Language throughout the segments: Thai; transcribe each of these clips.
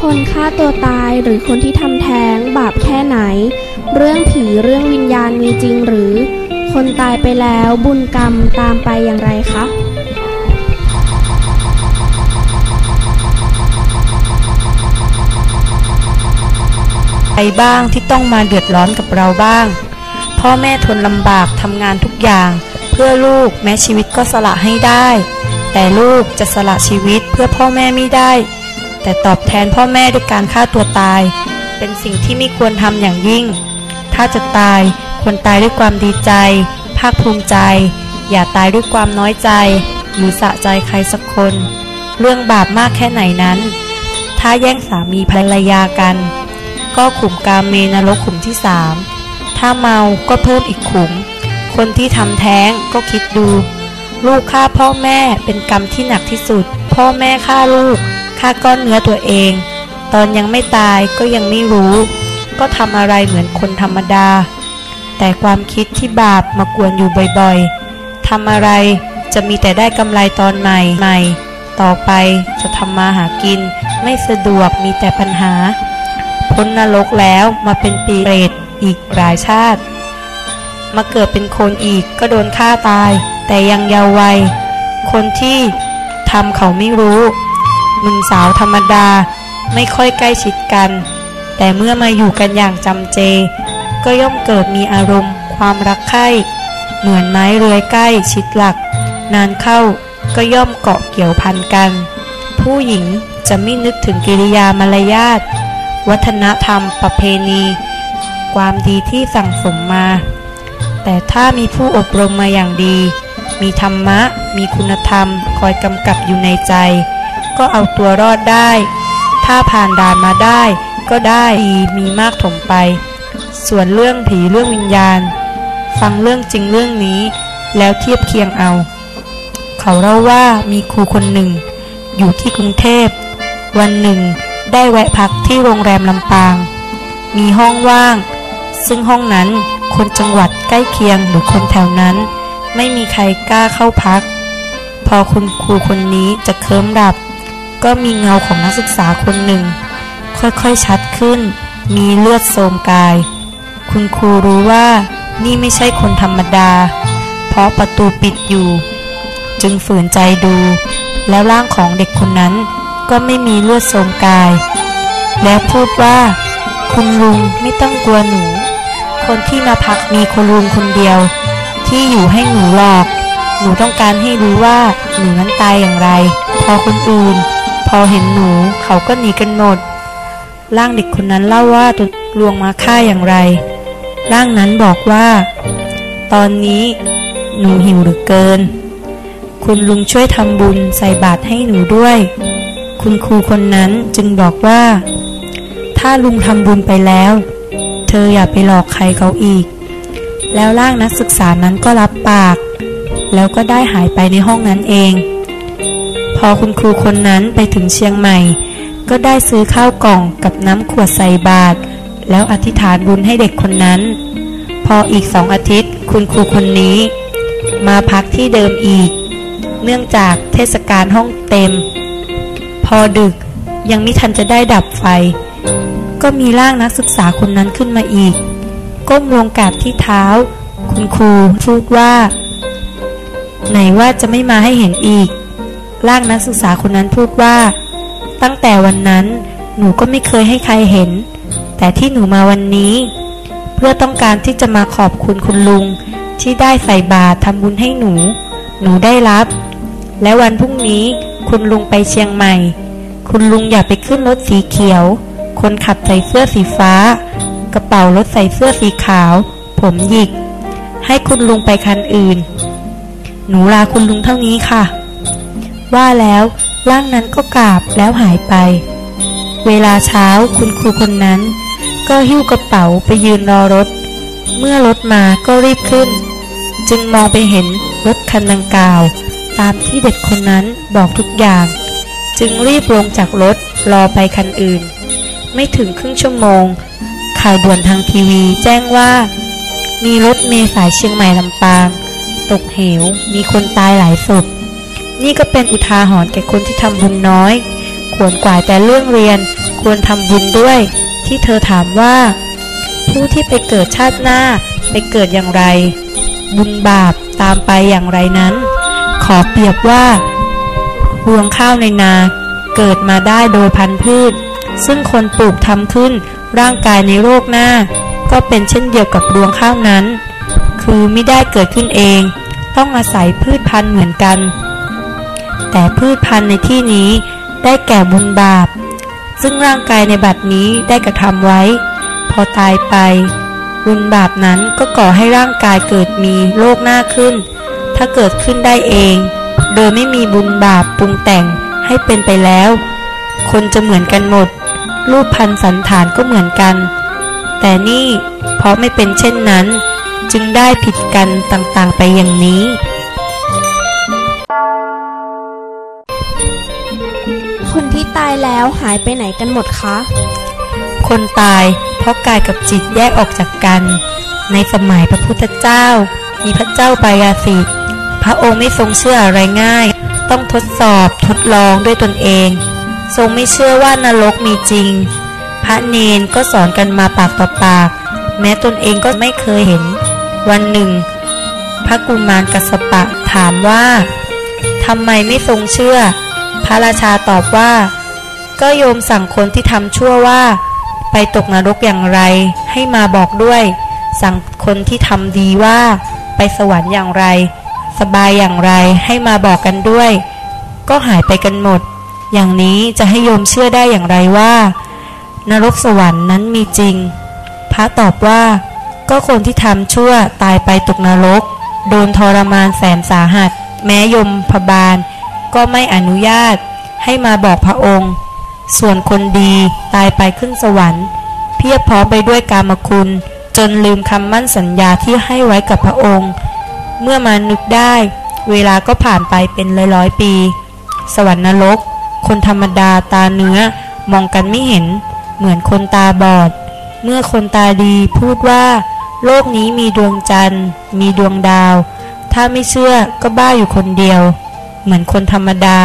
คนฆ่าตัวตายหรือคนที่ทำแท้งบาปแค่ไหน เรื่องผีเรื่องวิญญาณมีจริงหรือ คนตายไปแล้วบุญกรรมตามไปอย่างไรคะใครบ้างที่ต้องมาเดือดร้อนกับเราบ้าง พ่อแม่ทนลำบากทำงานทุกอย่าง เพื่อลูกแม้ชีวิตก็สละให้ได้ แต่ลูกจะสละชีวิตเพื่อพ่อแม่ไม่ได้ แต่ตอบแทนพ่อแม่ด้วยการฆ่าตัวตาย เป็นสิ่งที่ไม่ควรทำอย่างยิ่ง ถ้าจะตายควรตายด้วยความดีใจ ภาคภูมิใจ อย่าตายด้วยความน้อยใจ หรือสะใจใครสักคน เรื่องบาปมากแค่ไหนนั้น ถ้าแย่งสามีภรรยากัน ก็ขุมกามเมนรกขุมที่สามถ้าเมาก็เพิ่มอีกขุม คนที่ทำแท้งก็คิดดู ลูกฆ่าพ่อแม่เป็นกรรมที่หนักที่สุด พ่อแม่ฆ่าลูก ฆ่าก้อนเนื้อตัวเอง ตอนยังไม่ตายก็ยังไม่รู้ ก็ทำอะไรเหมือนคนธรรมดา แต่ความคิดที่บาปมากวนอยู่บ่อยๆทำอะไรจะมีแต่ได้กำไรตอนใหม่ใหม่ ต่อไปจะทำมาหากิน ไม่สะดวกมีแต่ปัญหา พ้นนรกแล้วมาเป็นปีเปรตอีกหลายชาติ มาเกิดเป็นคนอีกก็โดนฆ่าตาย แต่ยังเยาว์วัย คนที่ทำเขาไม่รู้ หนุ่มสาวธรรมดาไม่ค่อยใกล้ชิดกัน แต่เมื่อมาอยู่กันอย่างจำเจ ก็ย่อมเกิดมีอารมณ์ ความรักใคร่เหมือนไม้เรือยใกล้ชิดหลัก นานเข้าก็ย่อมเกาะเกี่ยวพันกัน ผู้หญิงจะไม่นึกถึงกิริยามารยาทวัฒนธรรมประเพณี ความดีที่สั่งสมมา แต่ถ้ามีผู้อบรมมาอย่างดี มีธรรมะ มีคุณธรรม คอยกำกับอยู่ในใจ ก็เอาตัวรอดได้ ถ้าผ่านด่านมาได้ ก็ได้ดีมีมากถมไป ส่วนเรื่องผีเรื่องวิญญาณ ฟังเรื่องจริงเรื่องนี้ แล้วเทียบเคียงเอา เขาเล่าว่ามีครูคนหนึ่ง อยู่ที่กรุงเทพ วันหนึ่ง ได้แวะพักที่โรงแรมลำปาง มีห้องว่าง ซึ่งห้องนั้นคนจังหวัดใกล้เคียงหรือคนแถวนั้น ไม่มีใครกล้าเข้าพัก พอคุณครูคนนี้จะเคิมดับ ก็มีเงาของนักศึกษาคนหนึ่ง ค่อยๆชัดขึ้น มีเลือดโสมกาย คุณครูรู้ว่านี่ไม่ใช่คนธรรมดา เพราะประตูปิดอยู่ จึงฝืนใจดู แล้วร่างของเด็กคนนั้นก็ไม่มีเลือดโสมกาย แล้วพูดว่า คุณลุงไม่ต้องกลัวหนู คนที่มาพักมีคุณลุงคนเดียว ที่อยู่ให้หนูหลอก หนูต้องการให้รู้ว่าหนูนั้นตายอย่างไร พอคนอื่น พอเห็นหนูเขาก็หนีกันหมด ร่างเด็กคนนั้นเล่าว่าถูกลวงมาฆ่าอย่างไร ร่างนั้นบอกว่า ตอนนี้หนูหิวเหลือเกิน คุณลุงช่วยทำบุญใส่บาตรให้หนูด้วย คุณครูคนนั้นจึงบอกว่า ถ้าลุงทำบุญไปแล้ว เธออย่าไปหลอกใครเขาอีก แล้วร่างนักศึกษานั้นก็รับปาก แล้วก็ได้หายไปในห้องนั้นเอง พอคุณครูคนนั้นไปถึงเชียงใหม่ ก็ได้ซื้อข้าวกล่องกับน้ำขวดใส่บาตรแล้วอธิษฐานบุญให้เด็กคนนั้น พออีกสองอาทิตย์คุณครูคนนี้ มาพักที่เดิมอีก เนื่องจากเทศกาลห้องเต็ม พอดึกยังไม่ทันจะได้ดับไฟ ก็มีร่างนักศึกษาคนนั้นขึ้นมาอีก ก้มลงกราบที่เท้า คุณครูพูดว่า ไหนว่าจะไม่มาให้เห็นอีก ร่างนักศึกษาคนนั้นพูดว่า ตั้งแต่วันนั้นหนูก็ไม่เคยให้ใครเห็น แต่ที่หนูมาวันนี้ เพื่อต้องการที่จะมาขอบคุณคุณลุง ที่ได้ใส่บาตรทำบุญให้หนู หนูได้รับ และวันพรุ่งนี้คุณลุงไปเชียงใหม่ คุณลุงอย่าไปขึ้นรถสีเขียว คนขับใส่เสื้อสีฟ้า กระเป๋ารถใส่เสื้อสีขาว ผมหยิก ให้คุณลุงไปคันอื่น หนูลาคุณลุงเท่านี้ค่ะ ว่าแล้วร่างนั้นก็กราบแล้วหายไป เวลาเช้าคุณครูคนนั้น ก็หิ้วกระเป๋าไปยืนรอรถ เมื่อรถมาก็รีบขึ้น จึงมองไปเห็นรถคันดังกล่าว ตามที่เด็กคนนั้นบอกทุกอย่าง จึงรีบลงจากรถรอไปคันอื่น ไม่ถึงครึ่งชั่วโมง ข่าวด่วนทางทีวีแจ้งว่า มีรถเมล์สายเชียงใหม่ลำปาง ตกเหวมีคนตายหลายศพ นี่ก็เป็นอุทาหรณ์แก่คนที่ทำบุญน้อยขวนกวายแต่เรื่องเรียน ควรทำบุญด้วย ที่เธอถามว่า ผู้ที่ไปเกิดชาติหน้าไปเกิดอย่างไร บุญบาปตามไปอย่างไรนั้น ขอเปรียบว่ารวงข้าวในนา เกิดมาได้โดยพันธุ์พืช ซึ่งคนปลูกทำขึ้นร่างกายในโลกหน้า ก็เป็นเช่นเดียวกับรวงข้าวนั้น คือไม่ได้เกิดขึ้นเอง ต้องอาศัยพืชพันธุ์เหมือนกัน แต่พืชพันธุ์ในที่นี้ได้แก่บุญบาป ซึ่งร่างกายในบัดนี้ได้กระทำไว้ พอตายไป บุญบาปนั้นก็ก่อให้ร่างกายเกิดมีโรคหน้าขึ้น ถ้าเกิดขึ้นได้เอง โดยไม่มีบุญบาปปรุงแต่งให้เป็นไปแล้ว คนจะเหมือนกันหมด รูปพันสันฐานก็เหมือนกัน แต่นี่เพราะไม่เป็นเช่นนั้น จึงได้ผิดกันต่างๆไปอย่างนี้ายแล้วหายไปไหนกันหมดคะ คนตายเพราะกายกับจิตแยกออกจากกัน ในสมัยพระพุทธเจ้า มีพระเจ้าปายาสิทธิ์พระองค์ไม่ทรงเชื่ออะไรง่าย ต้องทดสอบทดลองด้วยตนเอง ทรงไม่เชื่อว่านรกมีจริง พระเนนก็สอนกันมาปากต่อปาก แม้ตนเองก็ไม่เคยเห็น วันหนึ่ง พระกุมารกัสสปะถามว่าทำไมไม่ทรงเชื่อ พระราชาตอบว่า ก็โยมสั่งคนที่ทำชั่วว่า ไปตกนรกอย่างไร ให้มาบอกด้วย สั่งคนที่ทำดีว่า ไปสวรรค์อย่างไร สบายอย่างไรให้มาบอกกันด้วย ก็หายไปกันหมด อย่างนี้จะให้โยมเชื่อได้อย่างไรว่า นรกสวรรค์นั้นมีจริง พระตอบว่า ก็คนที่ทำชั่วตายไปตกนรก โดนทรมานแสนสาหัส แม้ยมพบาล ก็ไม่อนุญาตให้มาบอกพระองค์ ส่วนคนดีตายไปขึ้นสวรรค์ เพียบพร้อมไปด้วยกามคุณ จนลืมคำมั่นสัญญาที่ให้ไว้กับพระองค์ เมื่อมานึกได้ เวลาก็ผ่านไปเป็นร้อยร้อยๆปี สวรรค์นรก คนธรรมดาตาเนื้อมองกันไม่เห็น เหมือนคนตาบอด เมื่อคนตาดีพูดว่า โลกนี้มีดวงจันทร์ มีดวงดาว ถ้าไม่เชื่อก็บ้าอยู่คนเดียว เหมือนคนธรรมดา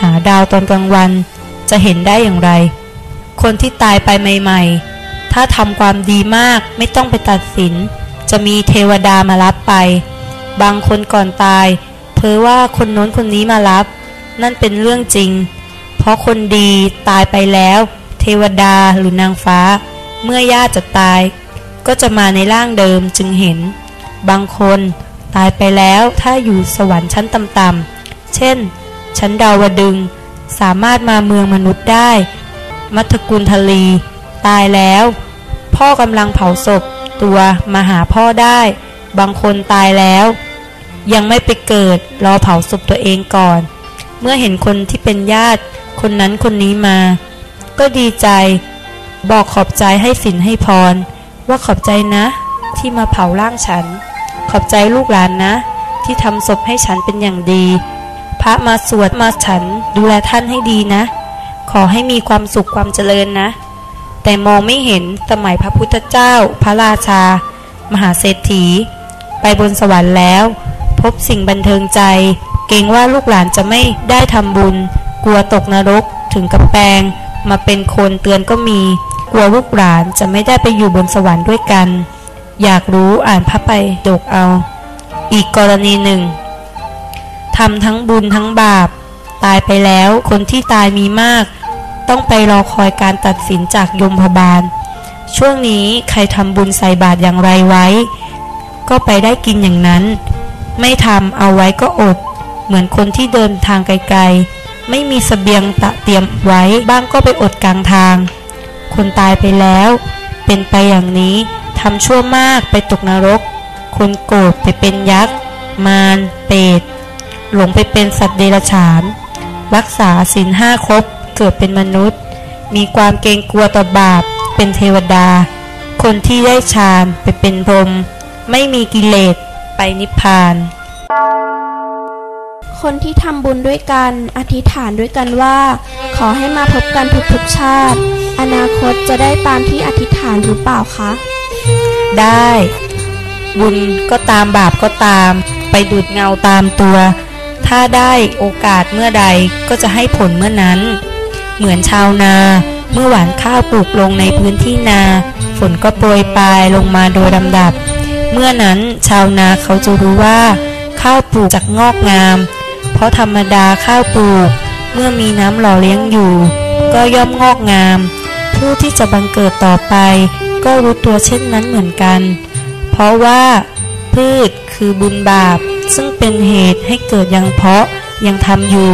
หาดาวตอนกลางวัน จะเห็นได้อย่างไร คนที่ตายไปใหม่ ๆ ถ้าทำความดีมากไม่ต้องไปตัดสิน จะมีเทวดามารับไป บางคนก่อนตาย เพ้อว่าคนโน้นคนนี้มารับ นั่นเป็นเรื่องจริง เพราะคนดีตายไปแล้ว เทวดาหรือนางฟ้า เมื่อญาติจะตาย ก็จะมาในร่างเดิมจึงเห็น บางคนตายไปแล้วถ้าอยู่สวรรค์ชั้นต่ำๆเช่น ชั้นดาวดึง สามารถมาเมืองมนุษย์ได้ มัทกุลทลี ตายแล้ว พ่อกำลังเผาศพ ตัวมาหาพ่อได้ บางคนตายแล้ว ยังไม่ไปเกิด รอเผาศพตัวเองก่อน เมื่อเห็นคนที่เป็นญาติ คนนั้นคนนี้มา ก็ดีใจ บอกขอบใจให้สินให้พร ว่าขอบใจนะ ที่มาเผาร่างฉัน ขอบใจลูกหลานนะ ที่ทำศพให้ฉันเป็นอย่างดี พระมาสวดมาฉันดูแลท่านให้ดีนะ ขอให้มีความสุขความเจริญนะ แต่มองไม่เห็นสมัยพระพุทธเจ้า พระราชา มหาเศรษฐี ไปบนสวรรค์แล้ว พบสิ่งบันเทิงใจ เกรงว่าลูกหลานจะไม่ได้ทำบุญ กลัวตกนรกถึงกับแปลง มาเป็นคนเตือนก็มี กลัวลูกหลานจะไม่ได้ไปอยู่บนสวรรค์ด้วยกัน อยากรู้อ่านพระไปดกเอา อีกกรณีหนึ่ง ทำทั้งบุญทั้งบาป ตายไปแล้วคนที่ตายมีมาก ต้องไปรอคอยการตัดสินจากยมพบาล ช่วงนี้ใครทำบุญใส่บาตรอย่างไรไว้ ก็ไปได้กินอย่างนั้น ไม่ทำเอาไว้ก็อด เหมือนคนที่เดินทางไกลๆ ไม่มีสเสบียงตะเตรียมไว้บ้างก็ไปอดกลางทาง คนตายไปแล้ว เป็นไปอย่างนี้ทำชั่วมากไปตกนรก คนโกรธไปเป็นยักษ์ มาร เปรต หลงไปเป็นสัตว์เดรัจฉาน รักษาศีลห้าครบเกิดเป็นมนุษย์ มีความเกรงกลัวต่อบาป เป็นเทวดา คนที่ได้ฌานไปเป็นพรหมไม่มีกิเลสไปนิพพาน คนที่ทำบุญด้วยกัน อธิษฐานด้วยกันว่า ขอให้มาพบกันทุกๆชาติ อนาคตจะได้ตามที่อธิษฐานหรือเปล่าคะ ได้ บุญก็ตามบาปก็ตาม ไปดูดเงาตามตัว ถ้าได้โอกาสเมื่อใดก็จะให้ผลเมื่อนั้น เหมือนชาวนาเมื่อหวานข้าวปลูกลงในพื้นที่นา ฝนก็โปรยปลายลงมาโดยลำดับ เมื่อนั้นชาวนาเขาจะรู้ว่า ข้าวปลูกจากงอกงาม เพราะธรรมดาข้าวปลูก เมื่อมีน้ำหล่อเลี้ยงอยู่ ก็ย่อมงอกงาม ผู้ที่จะบังเกิดต่อไป ก็รู้ตัวเช่นนั้นเหมือนกัน เพราะว่า พืชคือบุญบาป ซึ่งเป็นเหตุให้เกิดยังเพาะยังทำอยู่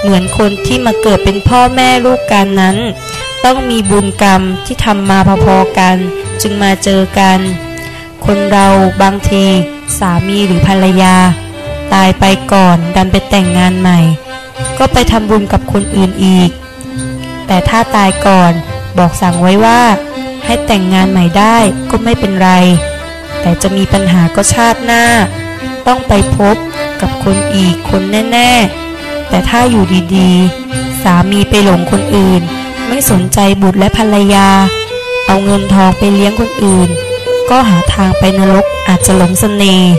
เหมือนคนที่มาเกิดเป็นพ่อแม่ลูกกันนั้น ต้องมีบุญกรรมที่ทำมาพอๆกัน จึงมาเจอกัน คนเราบางทีสามีหรือภรรยา ตายไปก่อนดันไปแต่งงานใหม่ ก็ไปทำบุญกับคนอื่นอีก แต่ถ้าตายก่อนบอกสั่งไว้ว่า ให้แต่งงานใหม่ได้ก็ไม่เป็นไร แต่จะมีปัญหาก็ชาติหน้า ต้องไปพบกับคนอีกคนแน่ ๆ แต่ถ้าอยู่ดีๆ สามีไปหลงคนอื่น ไม่สนใจบุตรและภรรยา เอาเงินทองไปเลี้ยงคนอื่น ก็หาทางไปนรกอาจจะหลงเสน่ห์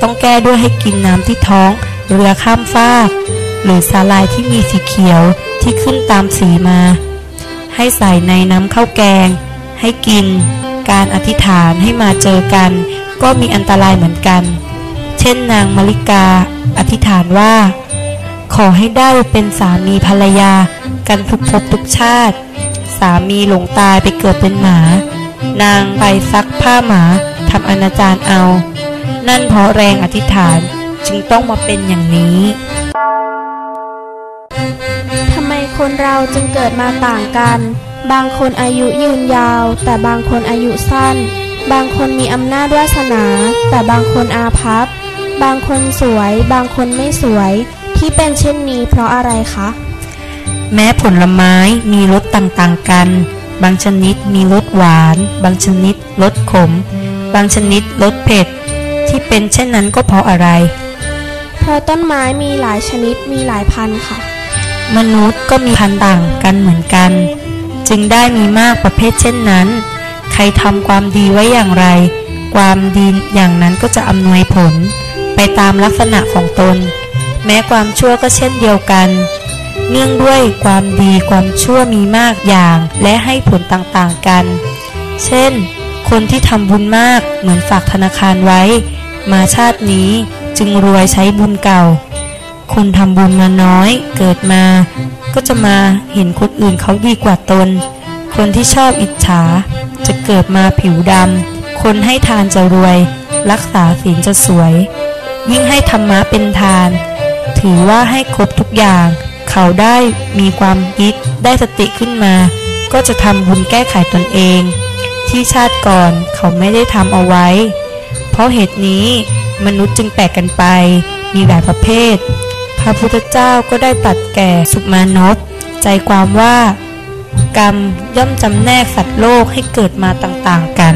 ต้องแก้ด้วยให้กินน้ำที่ท้องเรือข้ามฟาก หรือสาลายที่มีสีเขียวที่ขึ้นตามสีมา ให้ใส่ในน้ำข้าวแกง ให้กิน การอธิษฐานให้มาเจอกัน ก็มีอันตรายเหมือนกัน ช่นนางมาริกา อธิษฐานว่า ขอให้ได้เป็นสามีภรรยากันทุกภพทุกชาติ สามีหลงตายไปเกิดเป็นหมา นางไปซักผ้าหมาทำอนาจารเอา นั่นเพราะแรงอธิษฐานจึงต้องมาเป็นอย่างนี้ทำไมคนเราจึงเกิดมาต่างกัน บางคนอายุยืนยาว แต่บางคนอายุสั้นบางคนมีอำนาจวาสนา แต่บางคนอาภัพ บางคนสวย บางคนไม่สวย ที่เป็นเช่นนี้เพราะอะไรคะ แม้ผลไม้มีรสต่างๆกัน บางชนิดมีรสหวาน บางชนิดรสขม บางชนิดรสเผ็ด ที่เป็นเช่นนั้นก็เพราะอะไร เพราะต้นไม้มีหลายชนิดมีหลายพันธุ์ค่ะ มนุษย์ก็มีพันธุ์ต่างกันเหมือนกัน จึงได้มีมากประเภทเช่นนั้น ใครทำความดีไว้อย่างไร ความดีอย่างนั้นก็จะอำนวยผล ไปตามลักษณะของตน แม้ความชั่วก็เช่นเดียวกัน เนื่องด้วยความดีความชั่วมีมากอย่าง และให้ผลต่างๆกัน เช่น คนที่ทำบุญมากเหมือนฝากธนาคารไว้ มาชาตินี้จึงรวยใช้บุญเก่า คนทำบุญมาน้อยเกิดมา ก็จะมาเห็นคนอื่นเขาดีกว่าตน คนที่ชอบอิจฉา จะเกิดมาผิวดำคนให้ทานจะรวย รักษาศีลจะสวย ยิ่งให้ธรรมะเป็นทาน ถือว่าให้ครบทุกอย่าง เขาได้มีความคิดได้สติขึ้นมา ก็จะทำบุญแก้ไขตนเอง ที่ชาติก่อนเขาไม่ได้ทำเอาไว้ เพราะเหตุนี้มนุษย์จึงแปลกกันไป มีหลายประเภท พระพุทธเจ้าก็ได้ตัดแก่สุมานพใจความว่ากรรมย่อมจำแนกสัตว์โลกให้เกิดมาต่างๆกัน